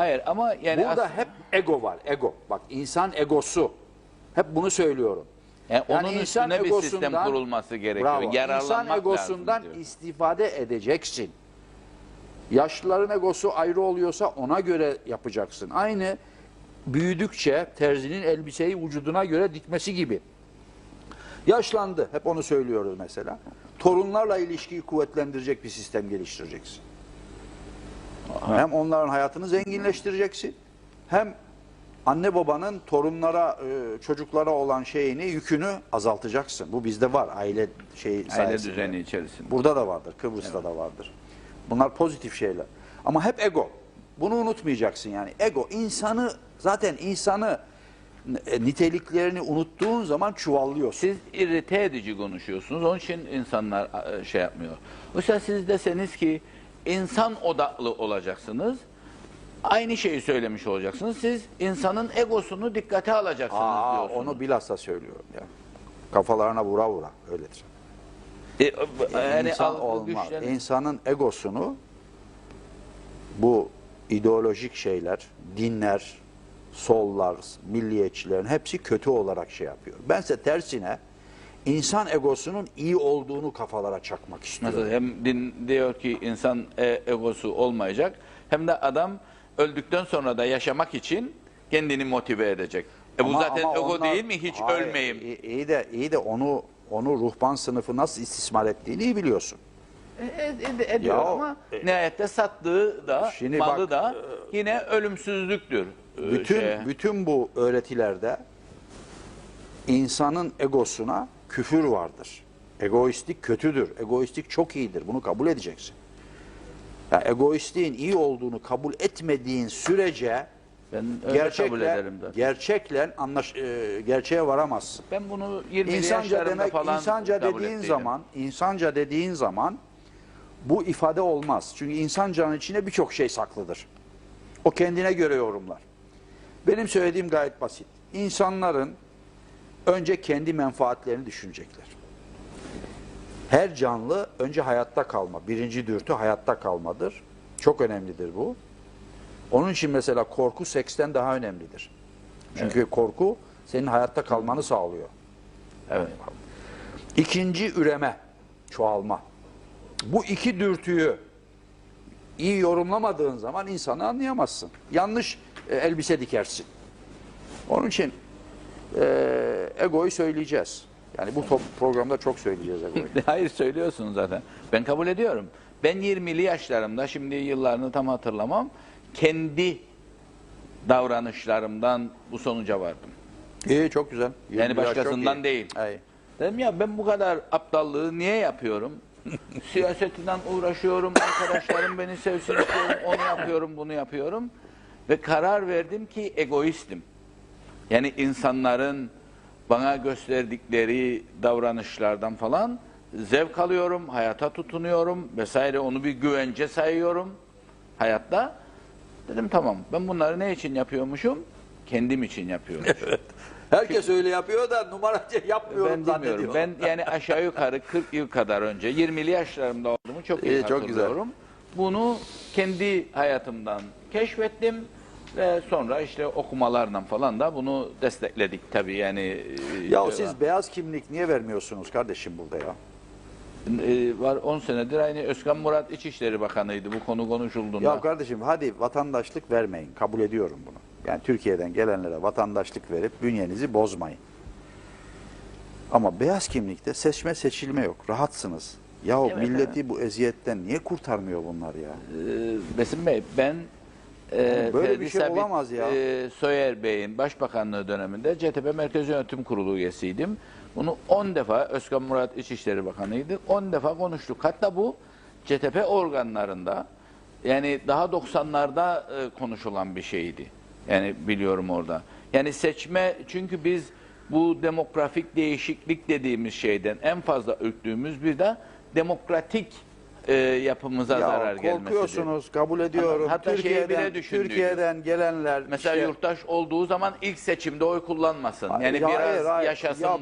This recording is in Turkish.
Hayır ama yani Burada hep ego var. Ego. Bak insan egosu. Hep bunu söylüyorum. yani Yani onun insan üstüne bir sistem kurulması gerekiyor. Bravo. Yararlanmak İnsan egosundan istifade edeceksin. Yaşlıların egosu ayrı oluyorsa ona göre yapacaksın. Aynı büyüdükçe terzinin elbiseyi vücuduna göre dikmesi gibi. Yaşlandı. Hep onu söylüyoruz mesela. Torunlarla ilişkiyi kuvvetlendirecek bir sistem geliştireceksin. Hem onların hayatını zenginleştireceksin. Hem anne babanın torunlara, e, çocuklara olan şeyini, yükünü azaltacaksın. Bu bizde var aile şeyi Aile sayesinde. düzeni içerisinde. Burada da vardır, Kıbrıs'ta da vardır. Bunlar pozitif şeyler. Ama hep ego. Bunu unutmayacaksın yani. Ego insanı zaten insanı e, niteliklerini unuttuğun zaman çuvallıyorsun. Siz irite edici konuşuyorsunuz. Onun için insanlar şey yapmıyor. Oysa siz deseniz ki insan odaklı olacaksınız. Aynı şeyi söylemiş olacaksınız. Siz insanın egosunu dikkate alacaksınız Aa, diyorsunuz. onu bilhassa söylüyorum ya. Kafalarına vura vura öyledir. E, e, yani İnsan olmaz. güçleri- İnsanın egosunu bu ideolojik şeyler, dinler, sollar, milliyetçilerin hepsi kötü olarak şey yapıyor. Bense tersine insan egosunun iyi olduğunu kafalara çakmak istiyorum. Nasıl hem din diyor ki insan e, egosu olmayacak hem de adam öldükten sonra da yaşamak için kendini motive edecek. E bu Ama- zaten ama ego onlar- değil mi? Hiç Hayır, ölmeyeyim. iyi- İyi de iyi de onu onu ruhban sınıfı nasıl istismar ettiğini iyi biliyorsun. E, ed- ediyor Ya, ama e, nihayette sattığı da Şimdi malı bak, da yine ölümsüzlüktür. e, Bütün şeye. bütün bu öğretilerde insanın egosuna küfür vardır. Egoistlik kötüdür. Egoistlik çok iyidir. Bunu kabul edeceksin. Yani egoistliğin iyi olduğunu kabul etmediğin sürece ben öyle kabul gerçekle ederim zaten. gerçekle anlaş e, gerçeğe varamazsın. Ben bunu 20 İnsanca demek falan insanca dediğin ettiydim. zaman, insanca dediğin zaman bu ifade olmaz. Çünkü insancanın içine birçok şey saklıdır. O kendine göre yorumlar. Benim söylediğim gayet basit. İnsanların önce kendi menfaatlerini düşünecekler. Her canlı önce hayatta kalma. Birinci dürtü hayatta kalmadır. Çok önemlidir bu. Onun için mesela korku seksten daha önemlidir. Çünkü korku senin hayatta kalmanı sağlıyor. Evet. İkinci üreme, çoğalma. Bu iki dürtüyü iyi yorumlamadığın zaman insanı anlayamazsın. Yanlış e, elbise dikersin. Onun için e, egoyu söyleyeceğiz. Yani bu top programda çok söyleyeceğiz egoyu. Hayır söylüyorsun zaten. Ben kabul ediyorum. Ben 20'li yaşlarımda şimdi yıllarını tam hatırlamam. Kendi davranışlarımdan bu sonuca vardım. İyi çok güzel. Yani 21 yaş çok başkasından değil. Ay. Dedim ya ben bu kadar aptallığı niye yapıyorum? Siyasetinden uğraşıyorum, arkadaşlarım beni sevsin istiyorum, onu yapıyorum, bunu yapıyorum. Ve karar verdim ki egoistim. Yani insanların bana gösterdikleri davranışlardan falan zevk alıyorum, hayata tutunuyorum vesaire onu bir güvence sayıyorum hayatta. Dedim tamam ben bunları ne için yapıyormuşum? Kendim için yapıyormuşum. Herkes öyle yapıyor da numaracı yapmıyorum Ben bilmiyorum. zannediyor. Ben yani aşağı yukarı 40 yıl kadar önce 20'li yaşlarımda olduğumu çok iyi İyi, çok güzel. hatırlıyorum. Bunu kendi hayatımdan keşfettim ve sonra işte okumalarla falan da bunu destekledik tabii yani. e, Ya şey siz beyaz kimlik niye vermiyorsunuz kardeşim burada ya? e, var 10 senedir aynı Özkan Murat İçişleri Bakanı'ydı bu konu konuşulduğunda. Ya kardeşim hadi vatandaşlık vermeyin. Kabul ediyorum bunu. Yani Türkiye'den gelenlere vatandaşlık verip bünyenizi bozmayın. Ama beyaz kimlikte seçme seçilme yok. Rahatsınız. Ya Evet, milleti bu eziyetten niye kurtarmıyor bunlar ya? Ee, Besim Bey ben e, Böyle Ferdi bir şey Sabit, olamaz ya. e, Soyer Bey'in başbakanlığı döneminde CTP Merkez Yönetim Kurulu üyesiydim. Bunu 10 defa Özkan Murat İçişleri Bakanı'ydı. 10 defa konuştuk. Hatta bu CTP organlarında yani daha 90'larda e, konuşulan bir şeydi. Yani biliyorum orada. Yani seçme çünkü biz bu demografik değişiklik dediğimiz şeyden en fazla ürktüğümüz bir de demokratik e, yapımıza zarar Ya gelmesidir. korkuyorsunuz, kabul ediyorum. Hatta şeyi bile. Türkiye'den gelenler Mesela işte- yurttaş olduğu zaman ilk seçimde oy kullanmasın. Yani Ya biraz hayır, hayır. yaşasın Ya